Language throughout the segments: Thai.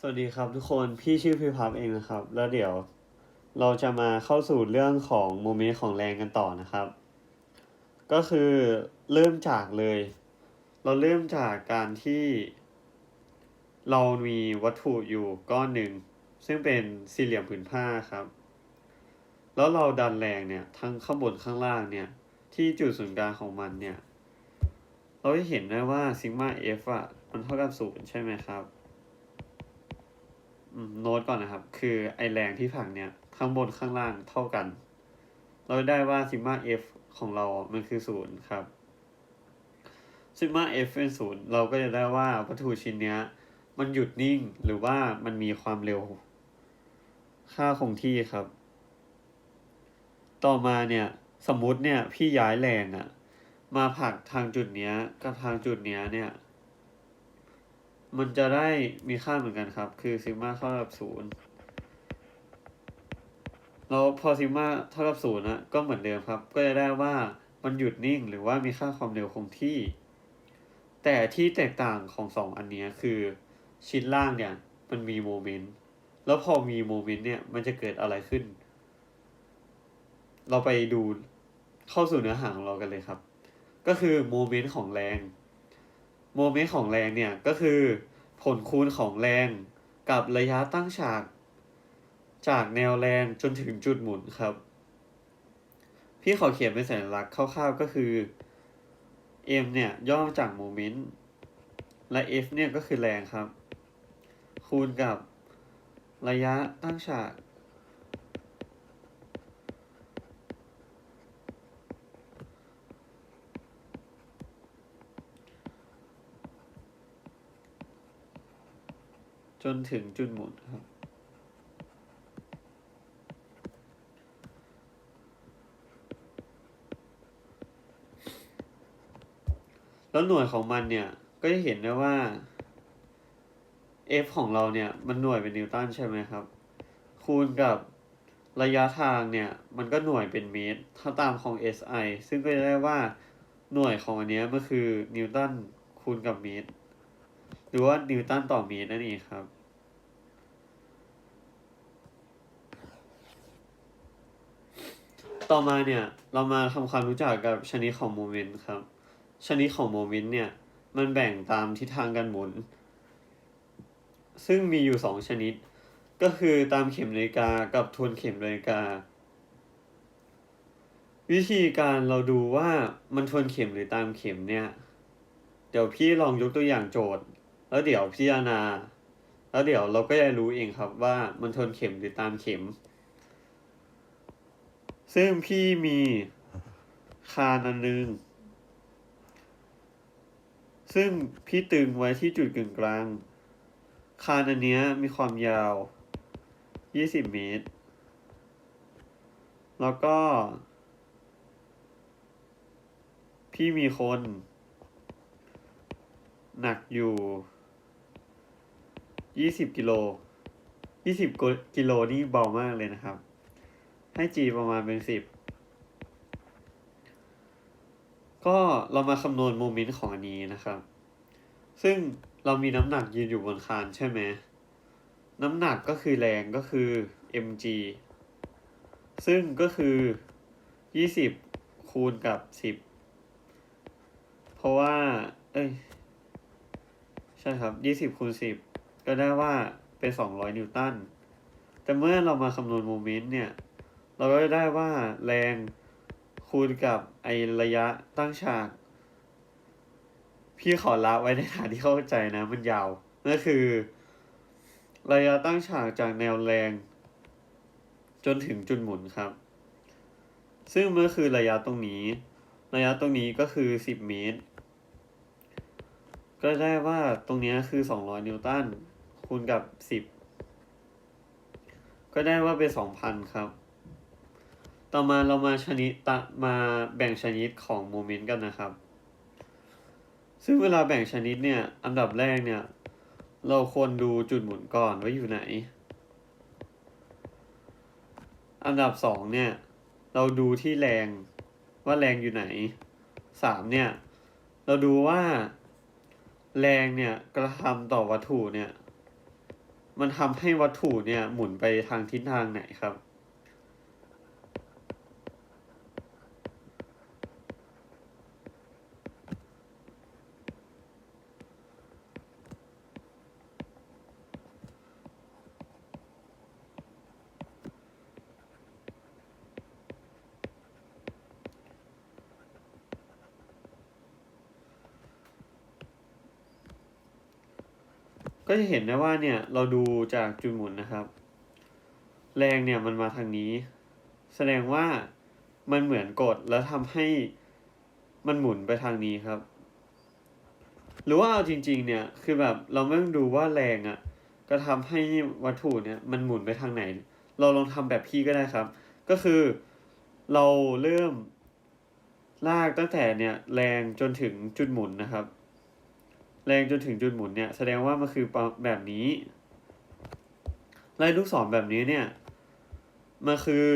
สวัสดีครับทุกคนพี่ชื่อพิพับเองนะครับ แล้วเดี๋ยวเราจะมาเข้าสู่เรื่องของโมเมนต์ของแรงกันต่อนะครับ ก็คือเริ่มจากเลย เราเริ่มจากการที่ เรามีวัตถุอยู่ก้อนหนึ่ง ซึ่งเป็นสี่เหลี่ยมผืนผ้าครับ แล้วเราดันแรงเนี่ยทั้งข้างบนข้างล่างเนี่ย ที่จุดศูนย์กลางของมันเนี่ย เราจะเห็นได้ว่าซิกมา f อะมันเท่ากับศูนย์ใช่ไหมครับ โน้ตก่อนนะครับ คือไอแรงที่ผลักเนี่ยข้างบนข้างล่างเท่ากัน เราได้ว่าซิกมา f ของเรา มันคือศูนย์ครับซิกมา f เป็นศูนย์เราก็จะได้ว่าวัตถุชิ้นเนี้ย มันหยุดนิ่งหรือว่ามันมีความเร็ว ค่าคงที่ครับ ต่อมาเนี่ยสมมุติเนี่ยพี่ย้ายแรงอะมาผลักทางจุดเนี้ยกับทางจุดเนี้ยเนี่ย มันจะได้มีค่าเหมือนกันครับ คือซิมาเท่ากับศูนย์แล้วพอซิมาเท่ากับศูนย์นะก็เหมือนเดิมครับ ก็จะได้ว่ามันหยุดนิ่งหรือว่ามีค่าความเร็วคงที่ แต่ที่แตกต่างของสองอันนี้คือชิ้นล่างเนี่ยมันมีโมเมนต์ แล้วพอมีโมเมนต์เนี่ยมันจะเกิดอะไรขึ้น เราไปดูเข้าสู่เนื้อหาของเรากันเลยครับ ก็คือโมเมนต์ของแรง โมเมนต์ของแรงเนี่ยก็คือผลคูณของแรงกับระยะตั้งฉาก จากแนวแรงจนถึงจุดหมุนครับ พี่ขอเขียนเป็นสัญลักษณ์คร่าวๆก็คือ m เนี่ยย่อมาจากโมเมนต์และ f เนี่ยก็คือแรงครับ คูณกับระยะตั้งฉาก จ นถึงจุดหมุนครับ แล้วหน่วยของมันเนี่ย ก็จะเห็นได้ว่า f ของเราเนี่ย มันหน่วยเป็นนิวตันใช่ไหมครับ คูณกับระยะทางเนี่ย มันก็หน่วยเป็นเมตร ถ้าตามของ SI ซึ่งก็จะได้ว่าหน่วยของอันนี้มันคือนิวตันคูณกับเมตร หรือว่านิวตันต่อเมตรนั่นเองครับ ต่อมาเนี่ยเรามาทำความรู้จักกับชนิดของโมเมนต์ครับ ชนิดของโมเมนต์เนี่ยมันแบ่งตามทิศทางการหมุน ซึ่งมีอยู่สองชนิด ก็คือตามเข็มนาฬิกากับทวนเข็มนาฬิกา วิธีการเราดูว่ามันทวนเข็มหรือตามเข็มเนี่ย เดี๋ยวพี่ลองยกตัวอย่างโจทย์ แล้วเดี๋ยวพิจารณา แล้วเดี๋ยวเราก็จะรู้เองครับว่ามันทวนเข็มหรือตามเข็ม ซึ่งพี่มีคานอันนึง ซึ่งพี่ตึงไว้ที่จุดกึ่งกลาง คานอันเนี้ยมีความยาว 20 เมตร แล้วก็ พี่มีคน หนักอยู่ 20 กิโล 20 กิโลนี่เบามากเลยนะครับ ให้ g ประมาณเป็น10ก็เรามาคำนวณโมเมนต์ของอันนี้นะครับ ซึ่งเรามีน้ำหนักยืนอยู่บนคานใช่ไหม น้ำหนักก็คือแรงก็คือ mg ซึ่งก็คือ 20 คูณกับ 10 เพราะว่า เอ้ย ใช่ครับ 20 คูณ 10 ก็ได้ว่าเป็น 200 นิวตัน แต่เมื่อเรามาคำนวณโมเมนต์เนี่ย เราก็จะได้ว่าแรงคูณกับไอระยะตั้งฉาก พี่ขอละไว้ในฐานที่เข้าใจนะ มันยาวนั่นคือ ระยะตั้งฉากจากแนวแรง จนถึงจุดหมุนครับ ซึ่งเมื่อคือระยะตรงนี้ ระยะตรงนี้ก็คือ10เมตร ก็ได้ว่าตรงนี้คือ200นิวตันคูณกับ10ก็ได้ว่าเป็น2,000ครับ ต่อมาเรามาชนิดตะมาแบ่งชนิดของโมเมนต์กันนะครับ ซึ่งเวลาแบ่งชนิดเนี่ยอันดับแรกเนี่ยเราควรดูจุดหมุนก่อนว่าอยู่ไหน อันดับสองเนี่ยเราดูที่แรงว่าแรงอยู่ไหนสามเนี่ยเราดูว่าแรงเนี่ยกระทำต่อวัตถุเนี่ย มันทำให้วัตถุเนี่ยหมุนไปทางทิศทางไหนครับ ก็จะเห็นได้ว่าเนี่ยเราดูจากจุดหมุนนะครับ แรงเนี่ยมันมาทางนี้ แสดงว่ามันเหมือนกดแล้วทำให้มันหมุนไปทางนี้ครับ หรือว่าเอาจริง ๆ เนี่ยคือแบบเราไม่ต้องดูว่าแรงอะ่ะก็ทำให้วัตถุเนี่ยมันหมุนไปทางไหน เราลองทำแบบพี่ก็ได้ครับ ก็คือเราเริ่มลากตั้งแต่เนี่ยแรงจนถึงจุดหมุนนะครับ แรงจนถึงจุดหมุนเนี่ยแสดงว่ามันคือแบบนี้ไล่ลูกศรแบบนี้เนี่ยมันคือ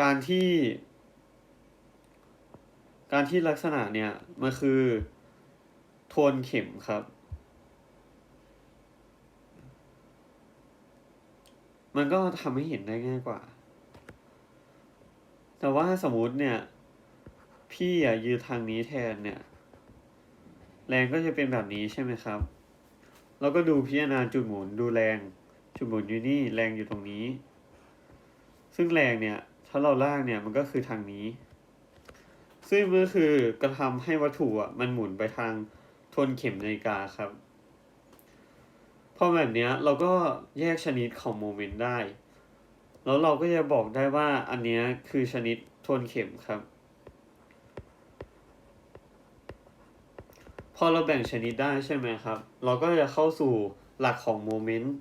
การที่ การที่ลักษณะเนี่ยมันคือทวนเข็มครับ มันก็ทำให้เห็นได้ง่ายกว่า แต่ว่าสมมติเนี่ย พี่อะยืนทางนี้แทนเนี่ย แรงก็จะเป็นแบบนี้ใช่ไหมครับ เราก็ดูพิจารณาจุดหมุนดูแรง จุดหมุนอยู่นี่แรงอยู่ตรงนี้ ซึ่งแรงเนี่ยถ้าเราลากเนี่ยมันก็คือทางนี้ ซึ่งมันคือกระทำให้วัตถุอะมันหมุนไปทางทวนเข็มนาฬิกาครับพอแบบเนี้ยเราก็แยกชนิดของโมเมนต์ได้ แล้วเราก็จะบอกได้ว่าอันเนี้ยคือชนิดทวนเข็มครับ พอเราแบ่งชนิดได้ใช่ไหมครับ เราก็จะเข้าสู่หลักของโมเมนต์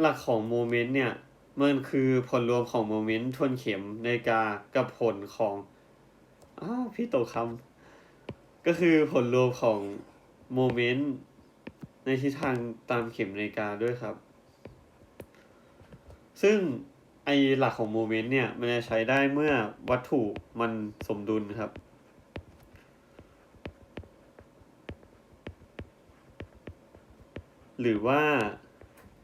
หลักของโมเมนต์เนี่ย มันคือผลรวมของโมเมนต์ทวนเข็มนาฬิกากับผลของอ้าวพี่โตคำก็คือผลรวมของโมเมนต์ในทิศทางตามเข็มนาฬิกาด้วยครับ ซึ่งไอหลักของโมเมนต์เนี่ย มันจะใช้ได้เมื่อวัตถุมันสมดุลครับ หรือว่า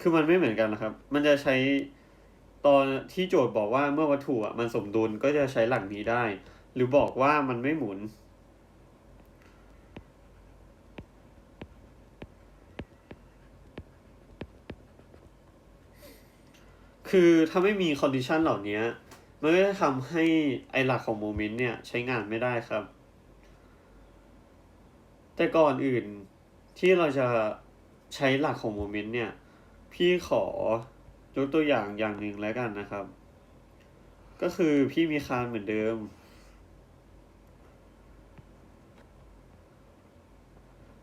คือมันไม่เหมือนกันนะครับ มันจะใช้ตอนที่โจทย์บอกว่าเมื่อวัตถุอะมันสมดุลก็จะใช้หลักนี้ได้ หรือบอกว่ามันไม่หมุน คือถ้าไม่มีคอนดิชันเหล่านี้มันก็จะทำให้ไอหลักของโมเมนต์เนี่ยใช้งานไม่ได้ครับ แต่ก่อนอื่นที่เราจะ ใช้หลักของโมเมนต์เนี่ย พี่ขอยกตัวอย่างอย่างหนึ่งแล้วกันนะครับ ก็คือพี่มีคานเหมือนเดิม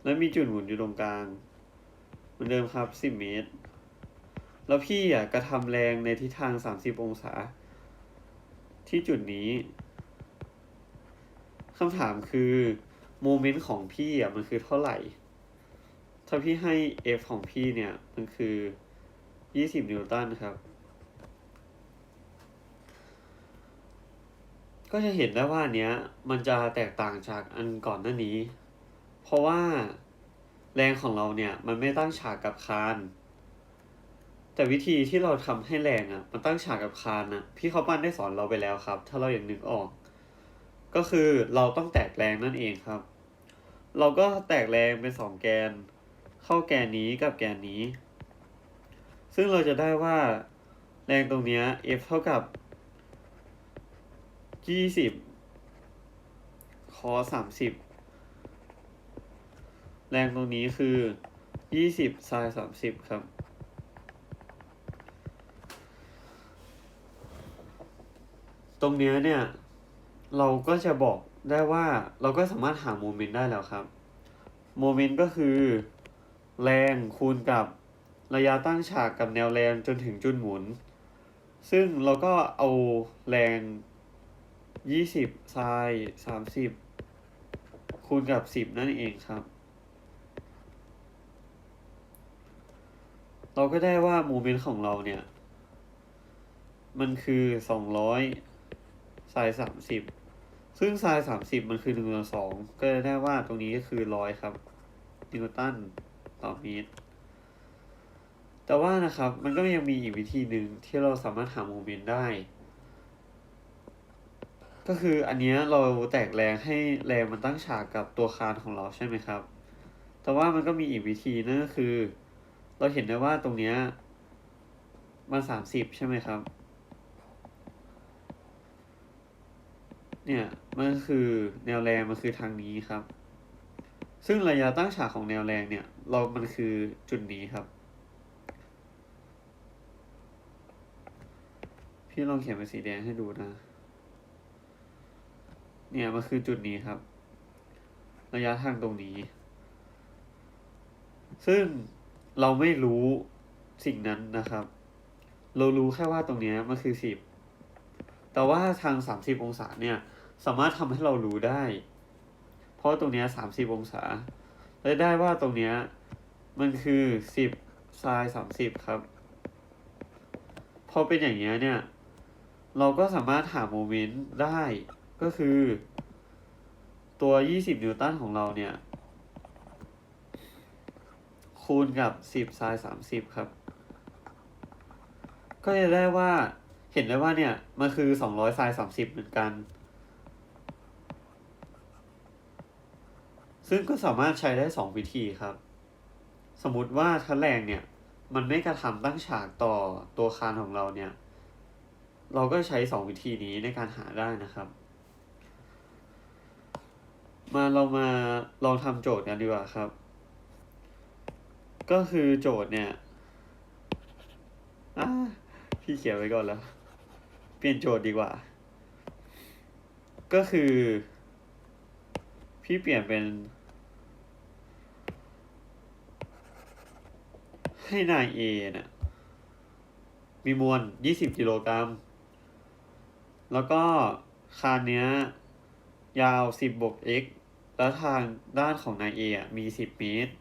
แล้วมีจุดหมุนอยู่ตรงกลาง เหมือนเดิมครับ10เมตร แล้วพี่อะกระทำแรงในทิศทาง30องศา ที่จุดนี้คำถามคือโมเมนต์ของพี่อะมันคือเท่าไหร่ ถ้าพี่ให้ F ของพี่เนี่ย มันคือ 20 นิวตันครับ ก็จะเห็นได้ว่าเนี้ย มันจะแตกต่างจากอันก่อนหน้านี้ เพราะว่าแรงของเราเนี่ย มันไม่ตั้งฉากกับคานแต่วิธีที่เราทำให้แรงอะ่ะ มันตั้งฉากกับคานอะ พี่เขาปั้นได้สอนเราไปแล้วครับ ถ้าเราอยังนึกออก ก็คือเราต้องแตกแรงนั่นเองครับ เราก็แตกแรงเป็นสองแกน เข้าแกนนี้กับแกนนี้ ซึ่งเราจะได้ว่าแรงตรงเนี้ย F เท่ากับ 20 คอ 30 แรงตรงนี้คือ 20 ไซน์30 ครับ ตรงเนี้ยเนี่ย เราก็จะบอกได้ว่าเราก็สามารถหาโมเมนต์ได้แล้วครับ โมเมนต์ก็คือ แรงคูณกับระยะตั้งฉากกับแนวแรงจนถึงจุดหมุน ซึ่งเราก็เอาแรงยี่สิบไซสามสิบคูณกับสิบนั่นเองครับ เราก็ได้ว่าโมเมนต์ของเราเนี่ย มันคือสองร้อยไซสามสิบซึ่งไซสามสิบมันคือหนึ่งต่อสองก็ได้ว่าตรงนี้ก็คือร้อยครับนิวตัน ต่อเมตรแต่ว่านะครับมันก็ยังมีอีกวิธีหนึ่งที่เราสามารถหาโมเมนต์ได้ ก็คืออันนี้เราแตกแรงให้แรงมันตั้งฉากกับตัวคานของเราใช่ไหมครับ แต่ว่ามันก็มีอีกวิธีนั่นก็คือ เราเห็นได้ว่าตรงเนี้ยมันสามสิบใช่ไหมครับ เนี่ยมันคือแนวแรงมันคือทางนี้ครับ ซึ่งระยะตั้งฉากของแนวแรงเนี่ย เรามันคือจุดนี้ครับ พี่ลองเขียนเป็นสีแดงให้ดูนะ เนี่ยมันคือจุดนี้ครับ ระยะทางตรงนี้ ซึ่งเราไม่รู้สิ่งนั้นนะครับ เรารู้แค่ว่าตรงนี้มันคือสิบแต่ว่าทางสามสิบองศาเนี่ย สามารถทำให้เรารู้ได้ เพราะตรงนี้สามสิบองศาและได้ว่าตรงเนี้ย มันคือสิบไซน์สามสิบครับ พอเป็นอย่างเงี้ยเนี่ย เราก็สามารถหาโมเมนต์ได้ก็คือ ตัว20นิวตันของเราเนี่ย คูณกับ10ไซน์30ครับ ก็จะได้ว่าเห็นได้ว่าเนี่ย มันคือ200ไซน์30เหมือนกันซึ่งก็สามารถใช้ได้ 2 วิธีครับ สมมติว่าถ้าแรงเนี่ย มันไม่กระทำตั้งฉากต่อตัวคานของเราเนี่ย เราก็ใช้2วิธีนี้ในการหาได้นะครับ มาเรามาลองทำโจทย์กันดีกว่าครับ ก็คือโจทย์เนี่ยอ่าพี่เขียนไว้ก่อนแล้ว เปลี่ยนโจทย์ดีกว่า ก็คือ พี่เปลี่ยนเป็น ให้นาย A เนี่ย มีมวล20กิโลกรัม แล้วก็คานเนี้ย ยาว10บวก x แล้วทางด้านของนาย A อะมี10เมตร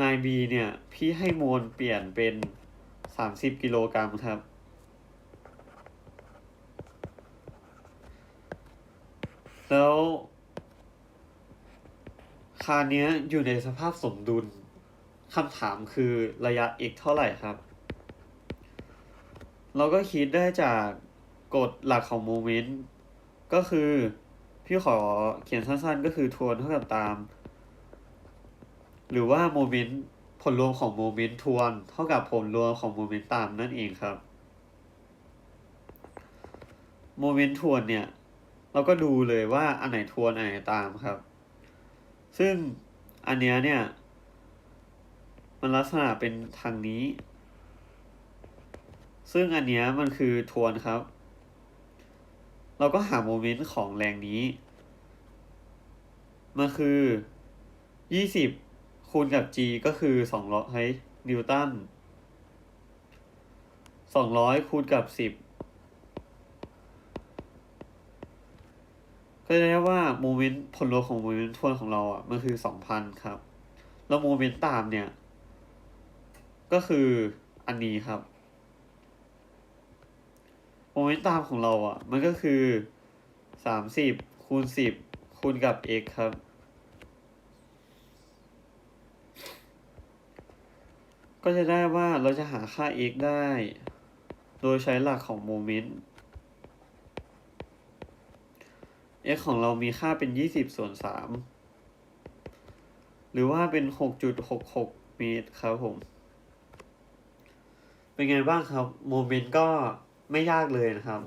นาย B เนี่ย พี่ให้มวลเปลี่ยนเป็น30กิโลกรัมครับ แล้วคานเนี้ยอยู่ในสภาพสมดุล คำถามคือระยะ x เท่าไหร่ครับ เราก็คิดได้จากกฎหลักของโมเมนต์ก็คือพี่ขอเขียนสั้นๆ ก็คือทวนเท่ากับตาม หรือว่าโมเมนต์ผลรวมของโมเมนต์ทวน เท่ากับผลรวมของโมเมนต์ตามนั่นเองครับโมเมนต์ทวนเนี่ย เราก็ดูเลยว่าอันไหนทวนอันไหนตามครับ ซึ่งอันเนี้ยเนี่ย มันลักษณะเป็นทางนี้ ซึ่งอันเนี้ยมันคือทวนครับ เราก็หาโมเมนต์ของแรงนี้ มันคือ 20 คูณกับ g ก็คือ200นิวตัน200 คูณกับ 10 ก็จะได้ว่าโมเมนต์ผลรวมของโมเมนต์ทวนของเราอะ มันคือ 2,000 ครับ แล้วโมเมนต์ตามเนี่ย ก็คืออันนี้ครับโมเมนต์ตามของเราอะ มันก็คือ30คูณ10คูณกับ x ครับ ก็จะได้ว่าเราจะหาค่า x ได้ โดยใช้หลักของโมเมนต์ x ของเรามีค่าเป็น 20 ส่วน 3 หรือว่าเป็น 6.66 เมตรครับผม เป็นไงบ้างครับ โมเมนต์ก็ไม่ยากเลยนะครับ